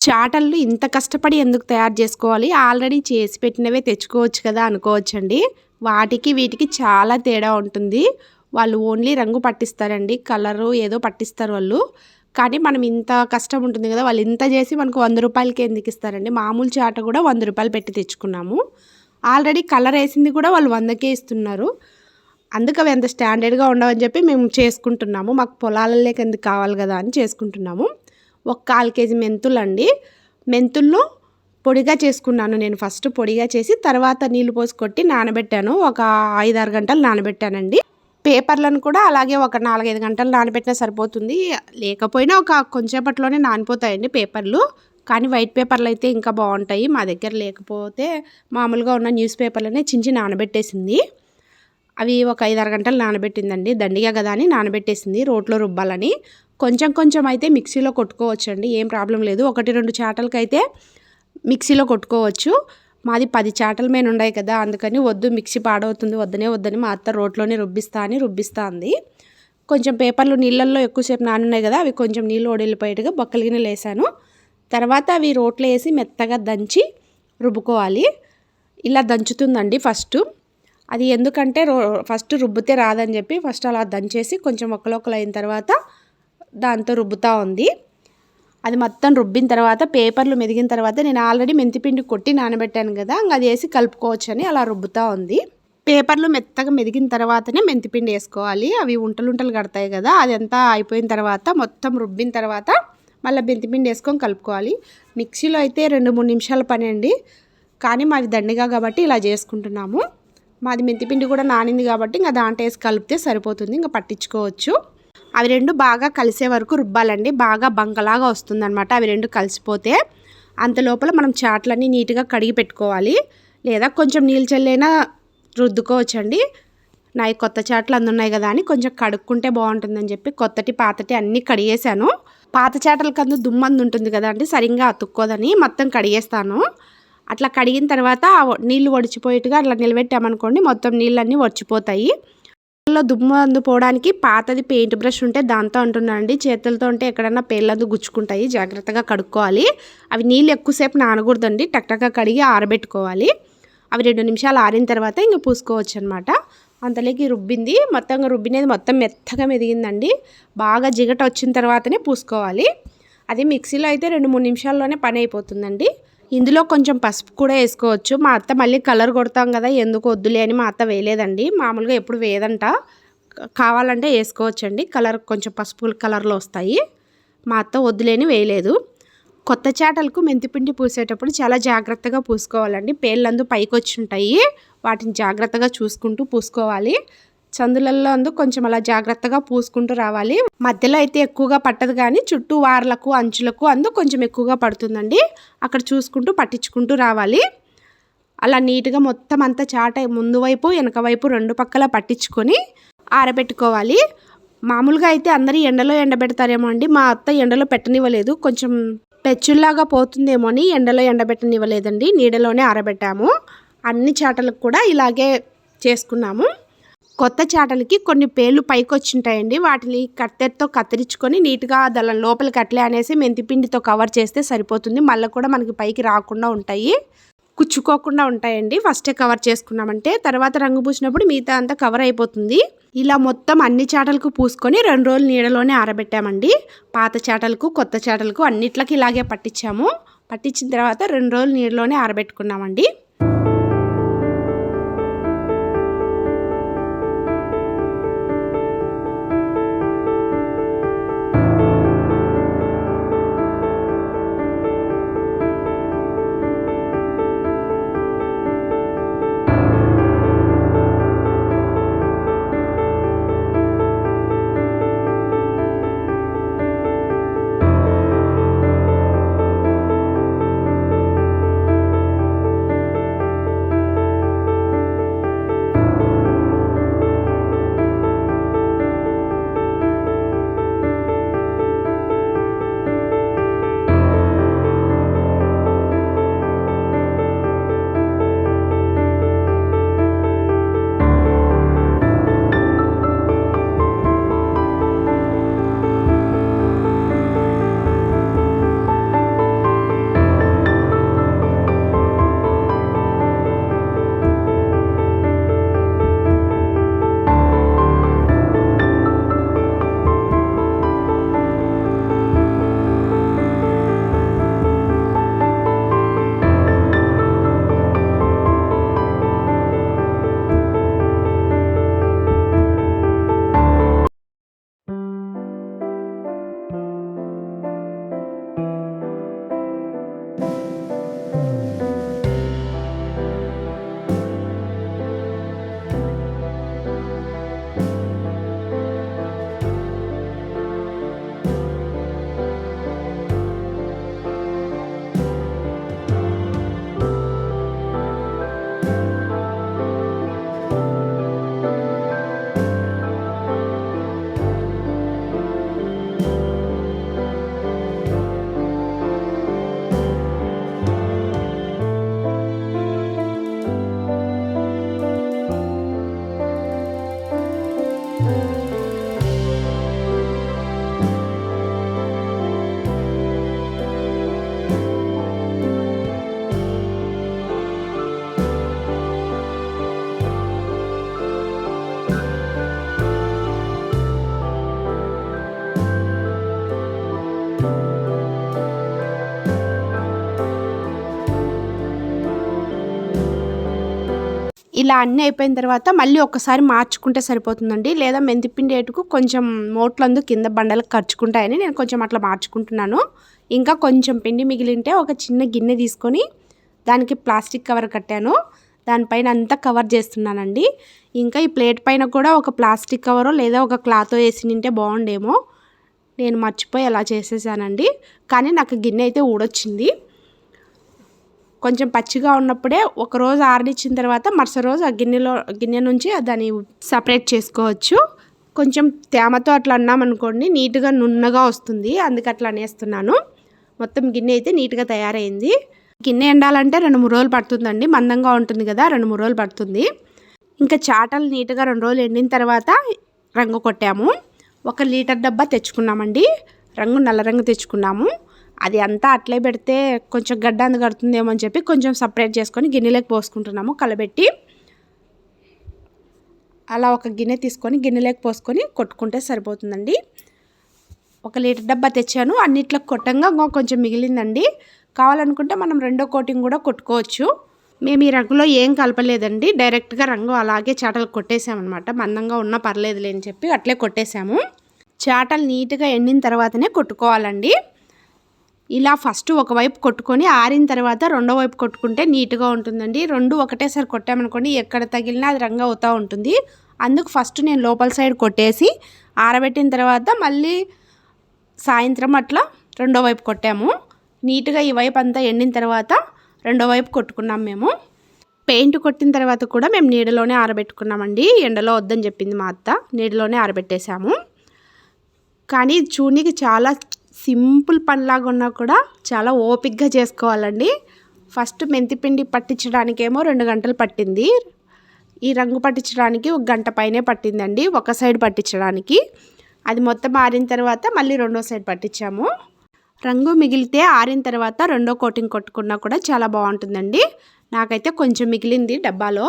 చాటలు ఇంత కష్టపడి ఎందుకు తయారు చేసుకోవాలి? ఆల్రెడీ చేసి పెట్టినవే తెచ్చుకోవచ్చు కదా అనుకోవచ్చండి. వాటికి వీటికి చాలా తేడా ఉంటుంది. వాళ్ళు ఓన్లీ రంగు పట్టిస్తారండి. కలరు ఏదో పట్టిస్తారు వాళ్ళు. కానీ మనం ఇంత కష్టం ఉంటుంది కదా వాళ్ళు ఇంత చేసి మనకు వంద రూపాయలకి ఎందుకు ఇస్తారండి? మామూలు చాట కూడా వంద రూపాయలు పెట్టి తెచ్చుకున్నాము. ఆల్రెడీ కలర్ వేసింది కూడా వాళ్ళు వందకే ఇస్తున్నారు. అందుకు అవి ఎంత స్టాండర్డ్గా ఉండవని చెప్పి మేము చేసుకుంటున్నాము. మాకు పొలాలలోకి ఎందుకు కావాలి కదా అని చేసుకుంటున్నాము. ఒక కాల్ కేజీ మెంతులు అండి. మెంతుల్లో పొడిగా చేసుకున్నాను నేను ఫస్ట్ పొడిగా చేసి తర్వాత నీళ్ళు పోసి కొట్టి నానబెట్టాను. ఒక ఐదారు గంటలు నానబెట్టానండి. పేపర్లను కూడా అలాగే ఒక నాలుగైదు గంటలు నానబెట్టినా సరిపోతుంది. లేకపోయినా ఒక కొంచెంపట్లోనే నానిపోతాయండి పేపర్లు. కానీ వైట్ పేపర్లు అయితే ఇంకా బాగుంటాయి. మా దగ్గర లేకపోతే మామూలుగా ఉన్న న్యూస్ పేపర్లనే చించి నానబెట్టేసింది. అవి ఒక ఐదారు గంటలు నానబెట్టిందండి. దండిగా కదా అని నానబెట్టేసింది రోట్లో రుబ్బాలని. కొంచెం కొంచెం అయితే మిక్సీలో కొట్టుకోవచ్చండి. ఏం ప్రాబ్లం లేదు. ఒకటి రెండు చాటలకైతే మిక్సీలో కొట్టుకోవచ్చు. మాది పది చాటల మీద ఉన్నాయి కదా అందుకని వద్దు మిక్సీ పాడవుతుంది వద్దనే వద్దని మా అత్త రోట్లోనే రుబ్బిస్తా అని రుబ్బిస్తా అంది. కొంచెం పేపర్లు నీళ్ళల్లో ఎక్కువసేపు నానున్నాయి కదా అవి కొంచెం నీళ్ళు ఓడిల్లిపోయేట్టుగా బొక్కలిగిన లేసాను. తర్వాత అవి రోట్లో వేసి మెత్తగా దంచి రుబ్బుకోవాలి. ఇలా దంచుతుందండి ఫస్ట్. అది ఎందుకంటే రో ఫస్ట్ రుబ్బితే రాదని చెప్పి ఫస్ట్ అలా దంచేసి కొంచెం ఒక్కలొక్కలు అయిన తర్వాత దాంతో రుబ్బుతూ ఉంది. అది మొత్తం రుబ్బిన తర్వాత పేపర్లు మెదిగిన తర్వాత నేను ఆల్రెడీ మెంతిపిండి కొట్టి నానబెట్టాను కదా ఇంకా అది వేసి కలుపుకోవచ్చు అని అలా రుబ్బుతూ ఉంది. పేపర్లు మెత్తగా మెదిగిన తర్వాతనే మెంతిపిండి వేసుకోవాలి. అవి ఉంటలుంటలు కడతాయి కదా అదంతా అయిపోయిన తర్వాత మొత్తం రుబ్బిన తర్వాత మళ్ళీ మెంతిపిండి వేసుకొని కలుపుకోవాలి. మిక్సీలో అయితే రెండు మూడు నిమిషాల పని అండి కానీ మాది దండిగా కాబట్టి ఇలా చేసుకుంటున్నాము. మాది మెంతిపిండి కూడా నానింది కాబట్టి ఇంకా దాంట్లో వేసి కలిపితే సరిపోతుంది ఇంకా పట్టించుకోవచ్చు. అవి రెండు బాగా కలిసే వరకు రుబ్బాలండి. బాగా బంకలాగా వస్తుందన్నమాట. అవి రెండు కలిసిపోతే అంత లోపల మనం చాట్లన్నీ నీట్గా కడిగి పెట్టుకోవాలి. లేదా కొంచెం నీళ్ళు చల్లైనా రుద్దుకోవచ్చండి. నా కొత్త చాట్లు అందున్నాయి కదా అని కొంచెం కడుక్కుంటే బాగుంటుందని చెప్పి కొత్తటి పాతటి అన్నీ కడిగేశాను. పాత చాటల కందు దుమ్మంది ఉంటుంది కదా అండి సరిగ్గా అతుక్కోదని మొత్తం కడిగేస్తాను. అట్లా కడిగిన తర్వాత నీళ్ళు వడిచిపోయేట్టుగా అట్లా నిలబెట్టామనుకోండి మొత్తం నీళ్ళన్నీ వడిచిపోతాయి లో దుమ్ము అందుపోవడానికి పాతది పెయింట్ బ్రష్ ఉంటే దాంతో అంటున్నానండి. చేతులతో ఉంటే ఎక్కడన్నా పేర్లందు గుచ్చుకుంటాయి. జాగ్రత్తగా కడుక్కోవాలి. అవి నీళ్ళు ఎక్కువసేపు నానకూడదండి. టక్టక్గా కడిగి ఆరబెట్టుకోవాలి. అవి రెండు నిమిషాలు ఆరిన తర్వాత ఇంకా పూసుకోవచ్చు అనమాట అంతలోకి రుబ్బింది. మొత్తంగా రుబ్బినది మొత్తం మెత్తగా మెదిగిందండి. బాగా జిగట వచ్చిన తర్వాతనే పూసుకోవాలి. అది మిక్సీలో అయితే రెండు మూడు నిమిషాల్లోనే పని అయిపోతుందండి. ఇందులో కొంచెం పసుపు కూడా వేసుకోవచ్చు. మా అత్త మళ్ళీ కలర్ కొడతాం కదా ఎందుకు వద్దులే అని మా అత్త వేయలేదండి. మామూలుగా ఎప్పుడు వేయదంట. కావాలంటే వేసుకోవచ్చండి. కలర్ కొంచెం పసుపు కలర్లో వస్తాయి. మా అత్త వద్దులేని వేయలేదు. కొత్త చాటలకు మెంతిపిండి పూసేటప్పుడు చాలా జాగ్రత్తగా పూసుకోవాలండి. పేర్లందు పైకి వచ్చి ఉంటాయి వాటిని జాగ్రత్తగా చూసుకుంటూ పూసుకోవాలి. చందులలో అందు కొంచెం అలా జాగ్రత్తగా పూసుకుంటూ రావాలి. మధ్యలో అయితే ఎక్కువగా పట్టదు కానీ చుట్టూ వార్లకు అంచులకు అందు కొంచెం ఎక్కువగా పడుతుందండి. అక్కడ చూసుకుంటూ పట్టించుకుంటూ రావాలి. అలా నీట్గా మొత్తం అంతా చాట ముందు వైపు వెనక వైపు రెండు పక్కల పట్టించుకొని ఆరబెట్టుకోవాలి. మామూలుగా అయితే అందరూ ఎండలో ఎండబెడతారేమో అండి. మా అత్త ఎండలో పెట్టనివ్వలేదు. కొంచెం పెచ్చుల్లాగా పోతుందేమో అని ఎండలో ఎండబెట్టనివ్వలేదండి. నీడలోనే ఆరబెట్టాము. అన్ని చాటలకు కూడా ఇలాగే చేసుకున్నాము. కొత్త చాటలకి కొన్ని పేర్లు పైకొచ్చింటాయండి. వాటిని కత్తెరతో కత్తిరించుకొని నీట్గా దాని లోపలికి అట్లే అనేసి మెంతిపిండితో కవర్ చేస్తే సరిపోతుంది. మళ్ళీ కూడా మనకి పైకి రాకుండా ఉంటాయి. కుచ్చుకోకుండా ఉంటాయండి. ఫస్టే కవర్ చేసుకున్నామంటే తర్వాత రంగు పూసినప్పుడు మిగతా అంతా కవర్ అయిపోతుంది. ఇలా మొత్తం అన్ని చాటలకు పూసుకొని రెండు రోజులు నీడలోనే ఆరబెట్టామండి. పాత చాటలకు కొత్త చాటలకు అన్నిట్లకి ఇలాగే పట్టించాము. పట్టించిన తర్వాత రెండు రోజులు నీడలోనే ఆరబెట్టుకున్నామండి. ఇలా అన్నీ అయిపోయిన తర్వాత మళ్ళీ ఒక్కసారి మార్చుకుంటే సరిపోతుందండి. లేదా మెంతిపిండి ఏటుకు కొంచెం మోట్లందు కింద బండలకు ఖర్చుకుంటాయని నేను కొంచెం అట్లా మార్చుకుంటున్నాను. ఇంకా కొంచెం పిండి మిగిలింటే ఒక చిన్న గిన్నె తీసుకొని దానికి ప్లాస్టిక్ కవర్ కట్టాను. దానిపైన అంతా కవర్ చేస్తున్నానండి. ఇంకా ఈ ప్లేట్ పైన కూడా ఒక ప్లాస్టిక్ కవరో లేదా ఒక క్లాత్ వేసి నింటే బాగుండేమో. నేను మర్చిపోయి అలా చేసేసానండి. కానీ నాకు గిన్నె అయితే ఊడొచ్చింది. కొంచెం పచ్చిగా ఉన్నప్పుడే ఒక రోజు ఆరనిచ్చిన తర్వాత మరుసటి రోజు ఆ గిన్నెలో గిన్నె నుంచి దాన్ని సపరేట్ చేసుకోవచ్చు. కొంచెం తేమతో అట్లా అన్నామనుకోండి నీట్గా నున్నగా వస్తుంది. అందుకు అట్లా అనేస్తున్నాను. మొత్తం గిన్నె అయితే నీట్గా తయారైంది. గిన్నె ఎండాలంటే రెండు మూడు రోజులు పడుతుందండి. మందంగా ఉంటుంది కదా రెండు మూడు రోజులు పడుతుంది. ఇంకా చాటలు నీట్గా రెండు రోజులు ఎండిన తర్వాత రంగు కొట్టాము. ఒక లీటర్ డబ్బా తెచ్చుకున్నామండి. రంగు నల్ల రంగు తెచ్చుకున్నాము. అది అంతా అట్లే పెడితే కొంచెం గడ్డ అందు కడుతుందేమో అని చెప్పి కొంచెం సపరేట్ చేసుకొని గిన్నెలోకి పోసుకుంటున్నాము కలబెట్టి. అలా ఒక గిన్నె తీసుకొని గిన్నెలోకి పోసుకొని కొట్టుకుంటే సరిపోతుందండి. ఒక లీటర్ డబ్బా తెచ్చాను. అన్నిట్లో కొట్టంగా కొంచెం మిగిలిందండి. కావాలనుకుంటే మనం రెండో కోటింగ్ కూడా కొట్టుకోవచ్చు. మేము ఈ రంగులో ఏం కలపలేదండి. డైరెక్ట్గా రంగు అలాగే చాటలు కొట్టేసామన్నమాట. మందంగా ఉన్నా పర్లేదులే అని చెప్పి అట్లే కొట్టేసాము. చాటలు నీట్గా ఎండిన తర్వాతనే కొట్టుకోవాలండి. ఇలా ఫస్ట్ ఒకవైపు కొట్టుకొని ఆరిన తర్వాత రెండో వైపు కొట్టుకుంటే నీట్గా ఉంటుందండి. రెండు ఒకటేసారి కొట్టామనుకోండి ఎక్కడ తగిలినా అది రంగు అవుతూ ఉంటుంది. అందుకు ఫస్ట్ నేను లోపల సైడ్ కొట్టేసి ఆరబెట్టిన తర్వాత మళ్ళీ సాయంత్రం అట్లా రెండో వైపు కొట్టాము. నీట్గా ఈ వైపు అంతా ఎండిన తర్వాత రెండో వైపు కొట్టుకున్నాం మేము. పెయింట్ కొట్టిన తర్వాత కూడా మేము నీడలోనే ఆరబెట్టుకున్నామండి. ఎండలో వద్దని చెప్పింది మా అత్త. నీడలోనే ఆరబెట్టేశాము. కానీ చూనికి చాలా సింపుల్ పనిలాగా ఉన్నా కూడా చాలా ఓపిక్గా చేసుకోవాలండి. ఫస్ట్ మెంతిపిండి పట్టించడానికేమో రెండు గంటలు పట్టింది. ఈ రంగు పట్టించడానికి ఒక గంట పైనే పట్టిందండి ఒక సైడ్ పట్టించడానికి. అది మొత్తం ఆరిన తర్వాత మళ్ళీ రెండో సైడ్ పట్టించాము. రంగు మిగిలితే ఆరిన తర్వాత రెండో కోటింగ్ కొట్టుకున్నా కూడా చాలా బాగుంటుందండి. నాకైతే కొంచెం మిగిలింది డబ్బాలో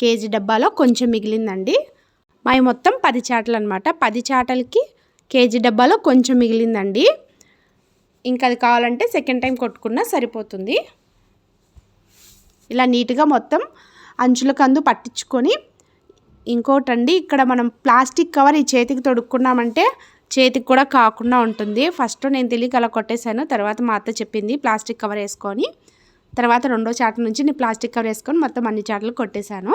కేజీ డబ్బాలో కొంచెం మిగిలిందండి. మావి మొత్తం పది చాటలు అనమాట పది చాటలకి కేజీ డబ్బాలో కొంచెం మిగిలిందండి. ఇంకా అది కావాలంటే సెకండ్ టైం కొట్టుకున్నా సరిపోతుంది. ఇలా నీట్గా మొత్తం అంచుల కందు పట్టించుకొని ఇంకోటండి ఇక్కడ మనం ప్లాస్టిక్ కవర్ ఈ చేతికి తొడుక్కున్నామంటే చేతికి కూడా కాకుండా ఉంటుంది. ఫస్ట్ నేను తెలియక అలా కొట్టేశాను తర్వాత మా అత్త చెప్పింది ప్లాస్టిక్ కవర్ వేసుకొని. తర్వాత రెండో చాట నుంచి నేను ప్లాస్టిక్ కవర్ వేసుకొని మొత్తం అన్ని చాటలు కొట్టేశాను.